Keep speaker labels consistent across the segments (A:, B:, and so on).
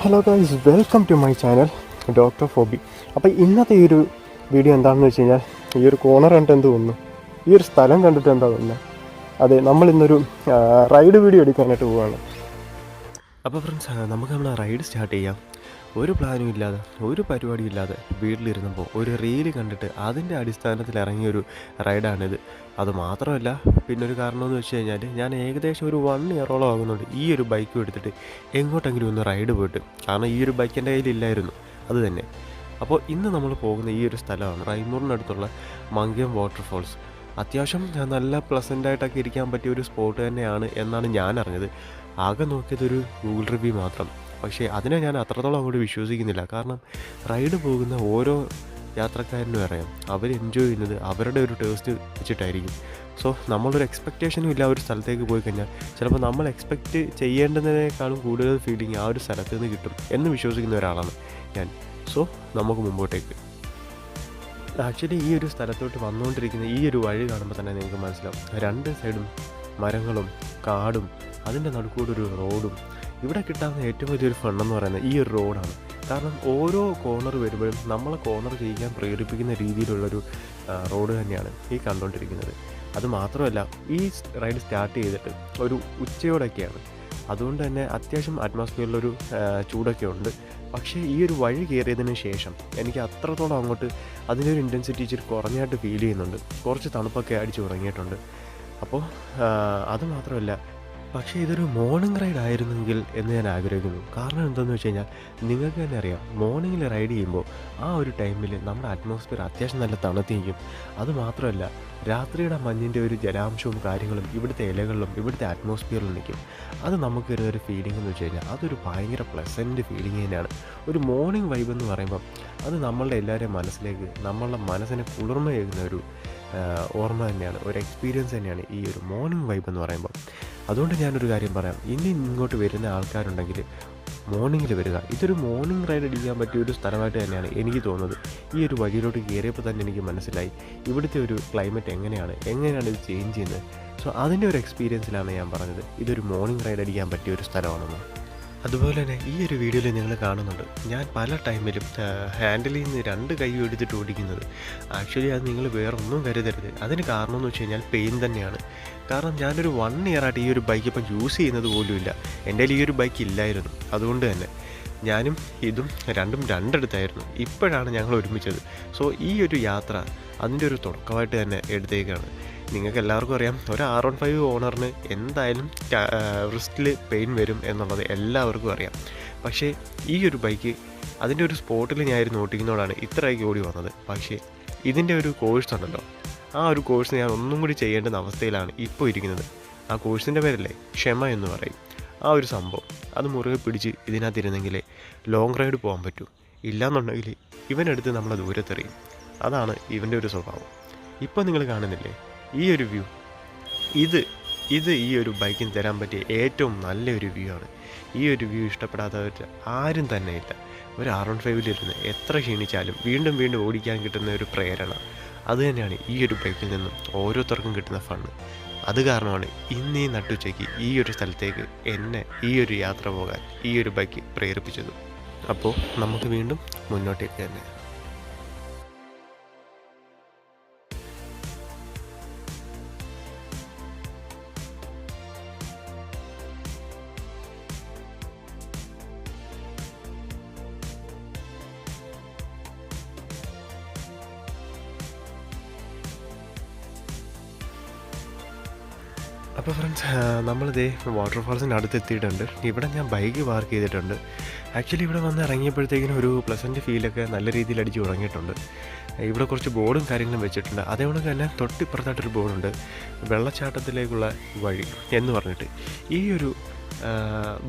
A: Hello guys welcome to my channel doctor Phoebe അപ്പോൾ ഇന്നത്തെ ഈ ഒരു വീഡിയോ എന്താണെന്ന് വെച്ച് കഴിഞ്ഞാൽ ഈ ഒരു കോണർ കണ്ടിട്ട് എന്ത് തോന്നുന്നു? ഈ ഒരു സ്ഥലം കണ്ടിട്ട് എന്താ തോന്നുന്നത് അതെ നമ്മൾ ഇന്നൊരു റൈഡ് വീഡിയോ എടുക്കാനായിട്ട് പോവുകയാണ് അപ്പോൾ ഫ്രണ്ട്സ് നമുക്ക് നമ്മൾ റൈഡ് സ്റ്റാർട്ട് ചെയ്യാം. ഒരു പ്ലാനും ഇല്ലാതെ ഒരു പരിപാടിയും ഇല്ലാതെ വീട്ടിലിരുന്നപ്പോൾ ഒരു റീൽ കണ്ടിട്ട് അതിന്റെ അടിസ്ഥാനത്തിൽ ഇറങ്ങിയൊരു റൈഡാണിത് അതുമാത്രമല്ല പിന്നൊരു കാരണമെന്ന് വെച്ച് കഴിഞ്ഞാൽ ഞാൻ ഏകദേശം ഒരു വൺ ഇയറോളം ആകുന്നുണ്ട് ഈ ഒരു ബൈക്കും എടുത്തിട്ട് എങ്ങോട്ടെങ്കിലും ഒന്ന് റൈഡ് പോയിട്ട്. കാരണം ഈ ഒരു ബൈക്ക് എന്റെ കയ്യിലില്ലായിരുന്നു അത് തന്നെ. അപ്പോൾ ഇന്ന് നമ്മൾ പോകുന്ന ഈ ഒരു സ്ഥലമാണ് റൈമൂറിനടുത്തുള്ള മങ്കം വാട്ടർഫോൾസ് അത്യാവശ്യം നല്ല പ്ലസന്റായിട്ടൊക്കെ ഇരിക്കാൻ പറ്റിയ ഒരു സ്പോട്ട് തന്നെയാണ് എന്നാണ് ഞാൻ അറിഞ്ഞത്. ആകെ നോക്കിയതൊരു ഗൂഗിൾ റിവ്യൂ മാത്രം. പക്ഷേ അതിനെ ഞാൻ അത്രത്തോളം അങ്ങോട്ട് വിശ്വസിക്കുന്നില്ല. കാരണം റൈഡ് പോകുന്ന ഓരോ യാത്രക്കാരനും അറിയാം. അവർ എൻജോയ് ചെയ്യുന്നത് അവരുടെ ഒരു ടേസ്റ്റ് വെച്ചിട്ടായിരിക്കും. സോ നമ്മളൊരു എക്സ്പെക്റ്റേഷനും ഇല്ല ഒരു സ്ഥലത്തേക്ക് പോയി കഴിഞ്ഞാൽ. ചിലപ്പോൾ നമ്മൾ എക്സ്പെക്റ്റ് ചെയ്യേണ്ടതിനേക്കാളും കൂടുതൽ ഫീലിംഗ് ആ ഒരു സ്ഥലത്ത് നിന്ന് കിട്ടും എന്ന് വിശ്വസിക്കുന്ന ഒരാളാണ് ഞാൻ. സോ നമുക്ക് മുമ്പോട്ടേക്ക്. ആക്ച്വലി ഈ ഒരു സ്ഥലത്തോട്ട് വന്നുകൊണ്ടിരിക്കുന്ന ഈ ഒരു വഴി കാണുമ്പോൾ തന്നെ നിങ്ങൾക്ക് മനസ്സിലാവും. രണ്ട് സൈഡും മരങ്ങളും കാടും അതിന്റെ നടുക്കൂടെ ഒരു റോഡും ഇവിടെ കിട്ടാവുന്ന ഏറ്റവും വലിയൊരു ഫണ്ടെന്ന് പറയുന്നത് ഈ ഒരു റോഡാണ് കാരണം ഓരോ കോർണർ വരുമ്പോഴും നമ്മളെ കോർണർ ചെയ്യാൻ പ്രേരിപ്പിക്കുന്ന രീതിയിലുള്ളൊരു റോഡ് തന്നെയാണ് ഈ കണ്ടുകൊണ്ടിരിക്കുന്നത് അത് മാത്രമല്ല ഈ റൈഡ് സ്റ്റാർട്ട് ചെയ്തിട്ട് ഒരു ഉച്ചയോടൊക്കെയാണ്. അതുകൊണ്ട് തന്നെ അത്യാവശ്യം അറ്റ്മോസ്ഫിയറിലൊരു ചൂടൊക്കെ ഉണ്ട്. പക്ഷേ ഈ ഒരു വഴി കയറിയതിന് ശേഷം എനിക്ക് അത്രത്തോളം അങ്ങോട്ട് അതിന്റെ ഒരു ഇന്റൻസിറ്റി ഇച്ചിരി കുറഞ്ഞായിട്ട് ഫീൽ ചെയ്യുന്നുണ്ട്. കുറച്ച് തണുപ്പൊക്കെ അടിച്ച് തുടങ്ങിയിട്ടുണ്ട് അപ്പോൾ അതുമാത്രമല്ല അത് മാത്രമല്ല പക്ഷേ ഇതൊരു മോർണിംഗ് റൈഡ് ആയിരുന്നെങ്കിൽ എന്ന് ഞാൻ ആഗ്രഹിക്കുന്നു. കാരണം എന്താണെന്ന് വെച്ച് കഴിഞ്ഞാൽ നിങ്ങൾക്ക് തന്നെ അറിയാം മോർണിംഗിൽ റൈഡ് ചെയ്യുമ്പോൾ ആ ഒരു ടൈമിൽ നമ്മുടെ അറ്റ്മോസ്ഫിയർ അത്യാവശ്യം നല്ല തണുത്തിരിക്കും. അതുമാത്രമല്ല രാത്രിയുടെ മഞ്ഞിന്റെ ഒരു ജലാംശവും കാര്യങ്ങളും ഇവിടുത്തെ ഇലകളിലും ഇവിടുത്തെ അറ്റ്മോസ്ഫിയറിലും നിൽക്കും. അത് നമുക്ക് വരുന്ന ഒരു ഫീലിംഗ് എന്ന് വെച്ച് കഴിഞ്ഞാൽ അതൊരു ഭയങ്കര പ്ലസന്റ് ഫീലിംഗ് തന്നെയാണ്. ഒരു മോർണിംഗ് വൈബ് എന്ന് പറയുമ്പം അത് നമ്മളുടെ എല്ലാവരുടെയും മനസ്സിലേക്ക് നമ്മളുടെ മനസ്സിനെ കുളിർമയേകുന്ന ഒരു ഓർമ്മ തന്നെയാണ്. ഒരു എക്സ്പീരിയൻസ് തന്നെയാണ് ഈ ഒരു മോർണിംഗ് വൈബ് എന്ന് പറയുമ്പോൾ. അതുകൊണ്ട് ഞാനൊരു കാര്യം പറയാം. ഇനി ഇങ്ങോട്ട് വരുന്ന ആൾക്കാരുണ്ടെങ്കിൽ മോർണിംഗിൽ വരിക. ഇതൊരു മോർണിംഗ് റൈഡ് അടിക്കാൻ പറ്റിയ ഒരു സ്ഥലമായിട്ട് തന്നെയാണ് എനിക്ക് തോന്നുന്നത്. ഈ ഒരു വഴിയിലോട്ട് കയറിയപ്പോൾ തന്നെ എനിക്ക് മനസ്സിലായി. ഇവിടുത്തെ ഒരു ക്ലൈമറ്റ് എങ്ങനെയാണ്? എങ്ങനെയാണ് ഇത് ചേഞ്ച് ചെയ്യുന്നത്? സോ അതിന്റെ ഒരു എക്സ്പീരിയൻസിലാണ് ഞാൻ പറഞ്ഞത്. ഇതൊരു മോർണിംഗ് റൈഡ് അടിക്കാൻ പറ്റിയ ഒരു സ്ഥലമാണെന്ന്. അതുപോലെ തന്നെ ഈ ഒരു വീഡിയോയിൽ നിങ്ങൾ കാണുന്നുണ്ട്. ഞാൻ പല ടൈമിലും ഹാൻഡിൽ നിന്ന് രണ്ട് കൈ എടുത്തിട്ട് ഓടിക്കുന്നത്. ആക്ച്വലി അത് നിങ്ങൾ വേറെ ഒന്നും കരുതരുത്. അതിന് കാരണം എന്ന് വെച്ച് കഴിഞ്ഞാൽ പെയിൻ തന്നെയാണ്. കാരണം ഞാനൊരു വൺ ഇയറായിട്ട് ഈ ഒരു ബൈക്ക് ഇപ്പം യൂസ് ചെയ്യുന്നത് പോലുമില്ല എന്റെ ഈ ഒരു ബൈക്ക് ഇല്ലായിരുന്നു. അതുകൊണ്ട് തന്നെ ഞാനും ഇതും രണ്ടും രണ്ടെടുത്തായിരുന്നു. ഇപ്പോഴാണ് ഞങ്ങൾ ഒരുമിച്ചത്. സോ ഈ ഒരു യാത്ര അതിന്റെ ഒരു തുടക്കമായിട്ട് തന്നെ എടുത്തേക്കാണ്. നിങ്ങൾക്ക് എല്ലാവർക്കും അറിയാം ഒരു ആർ വൺ ഫൈവ് ഓണറിന് എന്തായാലും റിസ്റ്റിൽ പെയിൻ വരും എന്നുള്ളത് എല്ലാവർക്കും അറിയാം. പക്ഷേ ഈ ഒരു ബൈക്ക് അതിന്റെ ഒരു സ്പോട്ടിൽ ഞാനായിരുന്നു ഓട്ടിക്കുന്നതോടാണ് ഇത്രയൊക്കെ ഓടി വന്നത്. പക്ഷേ ഇതിന്റെ ഒരു കോഴ്സ് ഉണ്ടല്ലോ. ആ ഒരു കോഴ്സ് ഞാൻ ഒന്നും കൂടി ചെയ്യേണ്ടുന്ന അവസ്ഥയിലാണ് ഇപ്പോൾ ഇരിക്കുന്നത്. ആ കോഴ്സിന്റെ പേരല്ലേ? ക്ഷമ എന്ന് പറയും. ആ ഒരു സംഭവം. അത് മുറുകെ പിടിച്ച് ഇതിനകത്തിരുന്നെങ്കിൽ ലോങ് റൈഡ് പോകാൻ പറ്റൂ. ഇല്ലാന്നുണ്ടെങ്കിൽ ഇവനെടുത്ത് നമ്മളെ ദൂരത്തെറിയും. അതാണ് ഇവന്റെ ഒരു സ്വഭാവം. ഇപ്പോൾ നിങ്ങൾ കാണുന്നില്ലേ? ഈ ഒരു വ്യൂ. ഇത് ഇത് ഈ ഒരു ബൈക്കിന് തരാൻ പറ്റിയ ഏറ്റവും നല്ലൊരു വ്യൂ ആണ്. ഈ ഒരു വ്യൂ ഇഷ്ടപ്പെടാത്തവർ ആരും തന്നെ ഇല്ല. ഒരു ആർ വൺ ഫൈവിലിരുന്ന് എത്ര ക്ഷീണിച്ചാലും വീണ്ടും വീണ്ടും ഓടിക്കാൻ കിട്ടുന്ന ഒരു പ്രേരണ. അത് തന്നെയാണ് ഈ ഒരു ബൈക്കിൽ നിന്നും ഓരോരുത്തർക്കും കിട്ടുന്ന ഫണ്ട് അത് കാരണമാണ് ഇന്ന് ഈ നട്ടുച്ചയ്ക്ക് ഈ ഒരു സ്ഥലത്തേക്ക് എന്നെ ഈ ഒരു യാത്ര പോകാൻ ഈ ഒരു ബൈക്ക് പ്രേരിപ്പിച്ചത്. അപ്പോൾ നമുക്ക് വീണ്ടും മുന്നോട്ടേക്ക് തന്നെ. അപ്പോൾ ഫ്രണ്ട്സ് നമ്മളിതേ വാട്ടർഫാൾസിന്റെ അടുത്ത് എത്തിയിട്ടുണ്ട് ഇവിടെ ഞാൻ ബൈക്ക് പാർക്ക് ചെയ്തിട്ടുണ്ട്. ആക്ച്വലി ഇവിടെ വന്ന് ഇറങ്ങിയപ്പോഴത്തേക്കിനും ഒരു പ്ലസന്റ് ഫീലൊക്കെ നല്ല രീതിയിൽ അടിച്ച് ഉറങ്ങിയിട്ടുണ്ട്. ഇവിടെ കുറച്ച് ബോർഡും കാര്യങ്ങളും വെച്ചിട്ടുണ്ട്. അതേപോലെ തന്നെ തൊട്ടിപ്പുറത്തായിട്ടൊരു ബോർഡുണ്ട് വെള്ളച്ചാട്ടത്തിലേക്കുള്ള വഴി എന്ന് പറഞ്ഞിട്ട്. ഈ ഒരു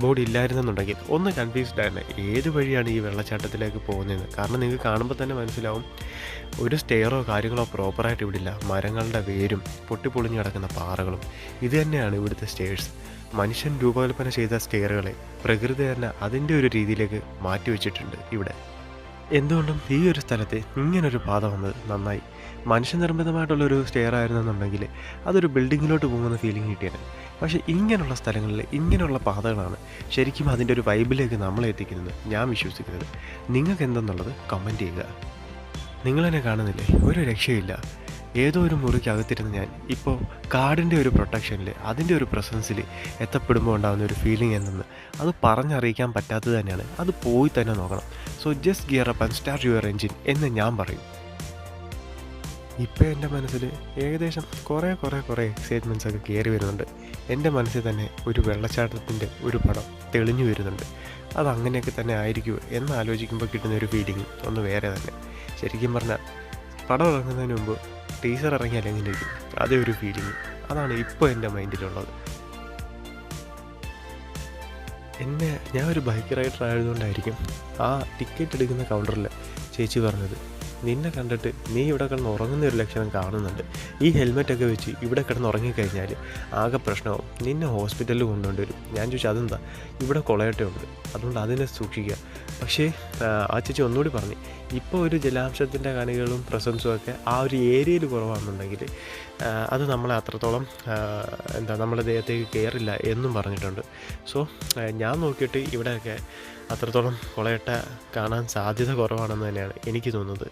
A: ബോർഡ് ഇല്ലായിരുന്നെന്നുണ്ടെങ്കിൽ ഒന്ന് കൺഫ്യൂസ്ഡ് ആയിരുന്നു. ഏത് വഴിയാണ് ഈ വെള്ളച്ചാട്ടത്തിലേക്ക് പോകുന്നതെന്ന്? കാരണം നിങ്ങൾക്ക് കാണുമ്പോൾ തന്നെ മനസ്സിലാവും ഒരു സ്റ്റെയറോ കാര്യങ്ങളോ പ്രോപ്പറായിട്ട് ഇവിടില്ല മരങ്ങളുടെ വേരും പൊട്ടിപ്പൊളിഞ്ഞു കിടക്കുന്ന പാറകളും. ഇത് തന്നെയാണ് ഇവിടുത്തെ സ്റ്റേഴ്സ് മനുഷ്യൻ രൂപകൽപ്പന ചെയ്ത സ്റ്റെയറുകളെ പ്രകൃതി തന്നെ അതിന്റെ ഒരു രീതിയിലേക്ക് മാറ്റി വെച്ചിട്ടുണ്ട് ഇവിടെ. എന്തുകൊണ്ടും ഈ ഒരു സ്ഥലത്ത് ഇങ്ങനൊരു പാത വന്നത് നന്നായി. മനുഷ്യനിർമ്മിതമായിട്ടുള്ളൊരു സ്റ്റെയർ ആയിരുന്നെന്നുണ്ടെങ്കിൽ അതൊരു ബിൽഡിങ്ങിലോട്ട് പോകുന്ന ഫീലിംഗ് കിട്ടിയത് പക്ഷേ ഇങ്ങനെയുള്ള സ്ഥലങ്ങളിൽ ഇങ്ങനെയുള്ള പാതകളാണ് ശരിക്കും അതിന്റെ ഒരു വൈബിലേക്ക് നമ്മളെ എത്തിക്കുന്നത് ഞാൻ വിശ്വസിക്കുന്നത്. നിങ്ങൾക്ക് എന്തെന്നുള്ളത് കമന്റ് ചെയ്യുക. നിങ്ങളെന്നെ കാണുന്നില്ലേ? ഒരു രക്ഷയില്ല. ഏതോ ഒരു മുറിക്കകത്തിരുന്ന് ഞാൻ ഇപ്പോൾ കാടിന്റെ ഒരു പ്രൊട്ടക്ഷനിൽ അതിന്റെ ഒരു പ്രസൻസിൽ എത്തപ്പെടുമ്പോൾ ഉണ്ടാകുന്ന ഒരു ഫീലിംഗ് എന്തെന്ന് അത് പറഞ്ഞറിയിക്കാൻ പറ്റാത്തത് തന്നെയാണ്. അത് പോയി തന്നെ നോക്കണം. So just gear up and start your engine എന്ന് ഞാൻ പറയും. ഇപ്പോൾ എന്റെ മനസ്സിൽ ഏകദേശം കുറേ കുറേ കുറേ എക്സൈറ്റ്മെന്റ്സ് ഒക്കെ കയറി വരുന്നുണ്ട്. എന്റെ മനസ്സിൽ തന്നെ ഒരു വെള്ളച്ചാട്ടത്തിന്റെ ഒരു പടം തെളിഞ്ഞു വരുന്നുണ്ട്. അത് അങ്ങനെയൊക്കെ തന്നെ ആയിരിക്കുമോ എന്നാലോചിക്കുമ്പോൾ കിട്ടുന്ന ഒരു ഫീലിംഗ് ഒന്ന് വേറെ തന്നെ. ശരിക്കും പറഞ്ഞാൽ പടം ഇറങ്ങുന്നതിന് മുമ്പ് ടീസർ ഇറങ്ങിയാൽ എങ്ങനെ ഇരിക്കും? അതേ ഒരു ഫീലിംഗ് അതാണ് ഇപ്പോൾ എന്റെ മൈൻഡിലുള്ളത് എന്നെ ഞാൻ ഒരു ബൈക്ക് റൈഡർ ആയതുകൊണ്ടായിരിക്കും ആ ടിക്കറ്റ് എടുക്കുന്ന കൗണ്ടറിൽ ചേച്ചി പറഞ്ഞത് നിന്നെ കണ്ടിട്ട് നീ ഇവിടെ കിടന്ന് ഉറങ്ങുന്ന ഒരു ലക്ഷണം കാണുന്നുണ്ട്. ഈ ഹെൽമെറ്റൊക്കെ വെച്ച് ഇവിടെ കിടന്ന് ഉറങ്ങിക്കഴിഞ്ഞാൽ ആകെ പ്രശ്നവും നിന്നെ ഹോസ്പിറ്റലിൽ കൊണ്ടുകൊണ്ട് വരും. ഞാൻ ചോദിച്ചു അതെന്താ? ഇവിടെ കൊളയട്ടയുണ്ട് അതുകൊണ്ട് അതിനെ സൂക്ഷിക്കുക. പക്ഷേ ആ, ചേച്ചി ഒന്നുകൂടി പറഞ്ഞു ഇപ്പോൾ ഒരു ജലാംശത്തിന്റെ കണികളും പ്രസൻസും ഒക്കെ ആ ഒരു ഏരിയയിൽ കുറവാണെന്നുണ്ടെങ്കിൽ അത് നമ്മളെ അത്രത്തോളം എന്താ നമ്മുടെ ദേഹത്തേക്ക് കയറില്ല എന്നും പറഞ്ഞിട്ടുണ്ട്. സോ ഞാൻ നോക്കിയിട്ട് ഇവിടെയൊക്കെ അത്രത്തോളം കൊളയട്ട കാണാൻ സാധ്യത കുറവാണെന്ന് തന്നെയാണ് എനിക്ക് തോന്നുന്നത്.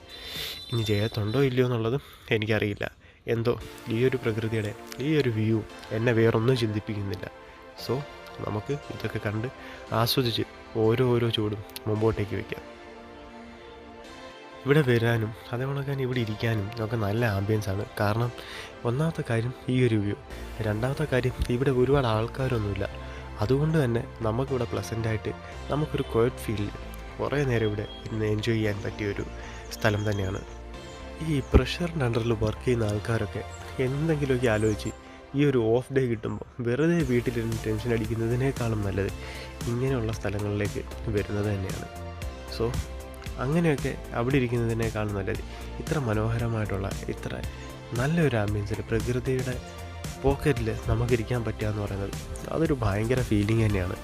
A: ഇനി ജയത്തുണ്ടോ ഇല്ലയോ എന്നുള്ളതും എനിക്കറിയില്ല. എന്തോ ഈ ഒരു പ്രകൃതിയുടെ ഈ ഒരു വ്യൂ എന്നെ വേറൊന്നും ചിന്തിപ്പിക്കുന്നില്ല. സോ നമുക്ക് ഇതൊക്കെ കണ്ട് ആസ്വദിച്ച് ഓരോ ഓരോ ചൂടും മുമ്പോട്ടേക്ക് വയ്ക്കാം ഇവിടെ വരാനും അതേപോലെ തന്നെ ഇവിടെ ഇരിക്കാനും ഒക്കെ നല്ല ആംബിയൻസ് ആണ്. കാരണം ഒന്നാമത്തെ കാര്യം ഈ ഒരു വ്യൂ രണ്ടാമത്തെ കാര്യം ഇവിടെ ഒരുപാട് ആൾക്കാരൊന്നുമില്ല. അതുകൊണ്ട് തന്നെ നമുക്കിവിടെ പ്ലസന്റായിട്ട് നമുക്കൊരു കോയറ്റ് ഫീലിൽ കുറേ നേരം ഇവിടെ ഇന്ന് എൻജോയ് ചെയ്യാൻ പറ്റിയൊരു സ്ഥലം തന്നെയാണ്. ഈ പ്രഷറിന്റെ അണ്ടറിൽ വർക്ക് ചെയ്യുന്ന ആൾക്കാരൊക്കെ എന്തെങ്കിലുമൊക്കെ ആലോചിച്ച് ഈ ഒരു ഓഫ് ഡേ കിട്ടുമ്പോൾ വെറുതെ വീട്ടിലിരുന്ന് ടെൻഷൻ അടിക്കുന്നതിനേക്കാളും നല്ലത് ഇങ്ങനെയുള്ള സ്ഥലങ്ങളിലേക്ക് വരുന്നത് തന്നെയാണ്. സോ അങ്ങനെയൊക്കെ അവിടെ ഇരിക്കുന്നതിനേക്കാളും നല്ലത് ഇത്ര മനോഹരമായിട്ടുള്ള ഇത്ര നല്ലൊരു ആംബിയൻസിൽ പ്രകൃതിയുടെ പോക്കറ്റിൽ നമുക്കിരിക്കാൻ പറ്റുക എന്ന് പറയുന്നത് അതൊരു ഭയങ്കര ഫീലിംഗ് തന്നെയാണ്.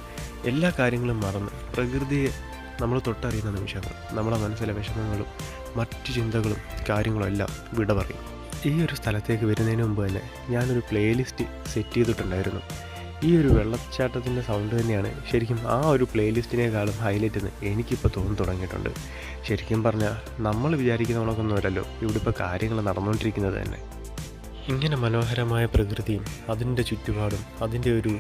A: എല്ലാ കാര്യങ്ങളും മറന്ന് പ്രകൃതിയെ നമ്മൾ തൊട്ടറിയുന്ന നിമിഷങ്ങൾ നമ്മുടെ മനസ്സിലെ വിഷമങ്ങളും മറ്റ് ചിന്തകളും കാര്യങ്ങളും എല്ലാം വിട പറയും. ഈ ഒരു സ്ഥലത്തേക്ക് വരുന്നതിന് മുമ്പ് തന്നെ ഞാനൊരു പ്ലേലിസ്റ്റ് സെറ്റ് ചെയ്തിട്ടുണ്ടായിരുന്നു. ഈ ഒരു വെള്ളച്ചാട്ടത്തിന്റെ സൗണ്ട് തന്നെയാണ് ശരിക്കും ആ ഒരു പ്ലേലിസ്റ്റിനേക്കാളും ഹൈലൈറ്റ് എന്ന് എനിക്കിപ്പോൾ തോന്നി തുടങ്ങിയിട്ടുണ്ട്. ശരിക്കും പറഞ്ഞാൽ നമ്മൾ വിചാരിക്കുന്ന കണക്കൊന്നുമല്ലല്ലോ ഇവിടെ ഇപ്പോൾ കാര്യങ്ങൾ നടന്നുകൊണ്ടിരിക്കുന്നത് തന്നെ. ഇങ്ങനെ മനോഹരമായ പ്രകൃതിയും അതിന്റെ ചുറ്റുപാടും അതിന്റെ ഒരു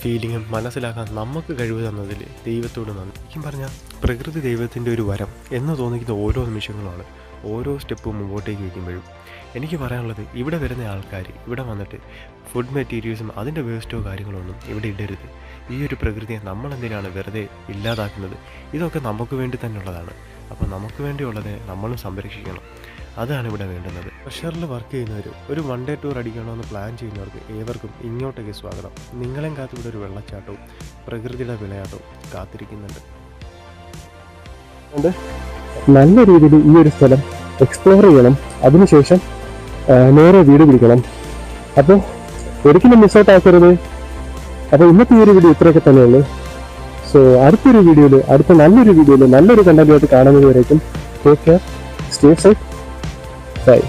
A: ഫീലിങ്ങും മനസ്സിലാക്കാൻ നമുക്ക് കഴിവ് തന്നതിൽ ദൈവത്തോട് നന്ദി. ശരിക്കും പറഞ്ഞാൽ പ്രകൃതി ദൈവത്തിന്റെ ഒരു വരം എന്ന് തോന്നിക്കുന്ന ഓരോ നിമിഷങ്ങളുമാണ് ഓരോ സ്റ്റെപ്പും മുമ്പോട്ടേക്ക് വയ്ക്കുമ്പോഴും. എനിക്ക് പറയാനുള്ളത് ഇവിടെ വരുന്ന ആൾക്കാർ ഇവിടെ വന്നിട്ട് ഫുഡ് മെറ്റീരിയൽസും അതിന്റെ വേസ്റ്റോ കാര്യങ്ങളോ ഒന്നും ഇവിടെ ഇടരുത്. ഈ ഒരു പ്രകൃതിയെ നമ്മൾ എന്തിനാണ് വെറുതെ ഇല്ലാതാക്കുന്നത്? ഇതൊക്കെ നമുക്ക് വേണ്ടി തന്നെയുള്ളതാണ്. അപ്പോൾ നമുക്ക് വേണ്ടിയുള്ളത് നമ്മളും സംരക്ഷിക്കണം. അതാണ് ഇവിടെ വേണ്ടുന്നത്. പ്രഷറിൽ വർക്ക് ചെയ്യുന്നവർ ഒരു വൺ ഡേ ടൂർ അടിക്കണമെന്ന് പ്ലാൻ ചെയ്യുന്നവർക്ക് ഏവർക്കും ഇങ്ങോട്ടേക്ക് സ്വാഗതം. നിങ്ങളെയും കാത്തിവിടെ ഒരു വെള്ളച്ചാട്ടവും പ്രകൃതിയുടെ വിളയാട്ടവും കാത്തിരിക്കുന്നുണ്ട്.
B: നല്ല രീതിയിൽ ഈ ഒരു സ്ഥലം എക്സ്പ്ലോർ ചെയ്യണം. അതിനുശേഷം നേരെ വീട് പിടിക്കണം. അപ്പോൾ ഒരിക്കലും മിസ് ഔട്ട് ആക്കരുത്. അപ്പോൾ ഇന്നത്തെ ഈ ഒരു വീഡിയോ ഇത്രയൊക്കെ തന്നെയുള്ളൂ സോ അടുത്തൊരു വീഡിയോയിൽ അടുത്ത നല്ലൊരു വീഡിയോയിൽ നല്ലൊരു കണ്ടന്റുമായിട്ട് കാണുന്നത് വരേക്കും ടേക്ക് കെയർ സ്റ്റേ സേഫ് 对